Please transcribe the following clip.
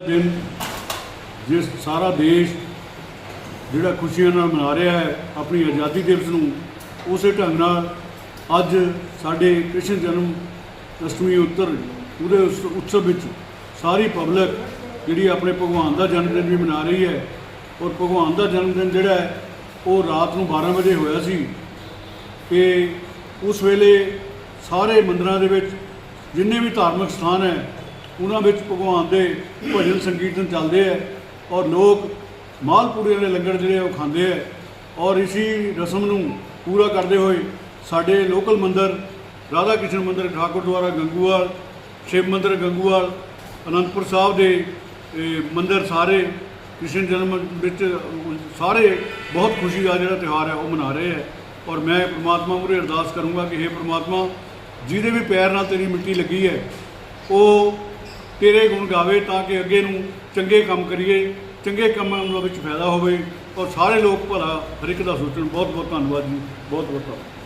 ਦਿਨ ਜਿਸ ਸਾਰਾ ਦੇਸ਼ ਜਿਹੜਾ ਖੁਸ਼ੀਆਂ ਨਾਲ ਮਨਾ ਰਿਹਾ ਹੈ, ਆਪਣੀ ਆਜ਼ਾਦੀ ਦਿਵਸ ਨੂੰ, ਉਸੇ ਢੰਗ ਨਾਲ ਅੱਜ ਸਾਡੇ ਕ੍ਰਿਸ਼ਨ ਜਨਮ ਅਸ਼ਟਮੀ ਉੱਤਰ ਉਹਦੇ ਉਤਸਵ ਵਿੱਚ ਸਾਰੀ ਪਬਲਿਕ ਜਿਹੜੀ ਆਪਣੇ ਭਗਵਾਨ ਦਾ ਜਨਮ ਦਿਨ ਵੀ ਮਨਾ ਰਹੀ ਹੈ ਔਰ ਭਗਵਾਨ ਦਾ ਜਨਮ ਦਿਨ ਜਿਹੜਾ ਹੈ, ਉਹ ਰਾਤ ਨੂੰ 12 ਵਜੇ ਹੋਇਆ ਸੀ ਕਿ ਉਸ ਵੇਲੇ ਸਾਰੇ ਮੰਦਰਾਂ ਦੇ ਵਿੱਚ ਜਿੰਨੇ ਵੀ ਧਾਰਮਿਕ ਸਥਾਨ ਹੈ ਉਹਨਾਂ ਵਿੱਚ ਭਗਵਾਨ ਦੇ ਭਜਨ ਸੰਕੀਰਤਨ ਚੱਲਦੇ ਹੈ ਔਰ ਲੋਕ ਮਾਲਪੂੜੀਆਂ ਦੇ ਲੰਗਰ ਜਿਹੜੇ ਉਹ ਖਾਂਦੇ ਹੈ ਔਰ ਇਸੀ ਰਸਮ ਨੂੰ ਪੂਰਾ ਕਰਦੇ ਹੋਏ ਸਾਡੇ ਲੋਕਲ ਮੰਦਰ, ਰਾਧਾ ਕ੍ਰਿਸ਼ਨ ਮੰਦਰ ਠਾਕੁਰ ਦੁਆਰਾ ਗੰਗੂਵਾਲ, ਸ਼ਿਵ ਮੰਦਰ, ਗੰਗੂਵਾਲ, ਅਨੰਦਪੁਰ ਸਾਹਿਬ ਦੇ ਮੰਦਰ ਸਾਰੇ, ਕ੍ਰਿਸ਼ਨ ਜਨਮ ਵਿੱਚ, ਸਾਰੇ ਬਹੁਤ ਖੁਸ਼ੀ ਦਾ ਜਿਹੜਾ ਤਿਉਹਾਰ ਹੈ ਉਹ ਮਨਾ ਰਹੇ ਹੈ ਔਰ ਮੈਂ ਪ੍ਰਮਾਤਮਾ ਮੂਹਰੇ ਅਰਦਾਸ ਕਰੂੰਗਾ ਕਿ हे ਪ੍ਰਮਾਤਮਾ, ਜਿਹਦੇ ਵੀ ਪੈਰ ਨਾਲ ਤੇਰੀ ਮਿੱਟੀ ਲੱਗੀ ਹੈ, ਉਹ ਤੇਰੇ ਗੁਣ ਗਾਵੇ ਤਾਂ ਕਿ ਅੱਗੇ ਨੂੰ ਚੰਗੇ ਕੰਮ ਕਰੀਏ, ਚੰਗੇ ਕੰਮਾਂ ਦੇ ਵਿੱਚ ਫਾਇਦਾ ਹੋਵੇ। ਔਰ ਸਾਰੇ ਲੋਕ ਭਲਾ ਹਰ ਇੱਕ ਦਾ ਸੋਚਣ। ਬਹੁਤ ਬਹੁਤ ਧੰਨਵਾਦ ਜੀ। ਬਹੁਤ ਬਹੁਤ ਧੰਨਵਾਦ।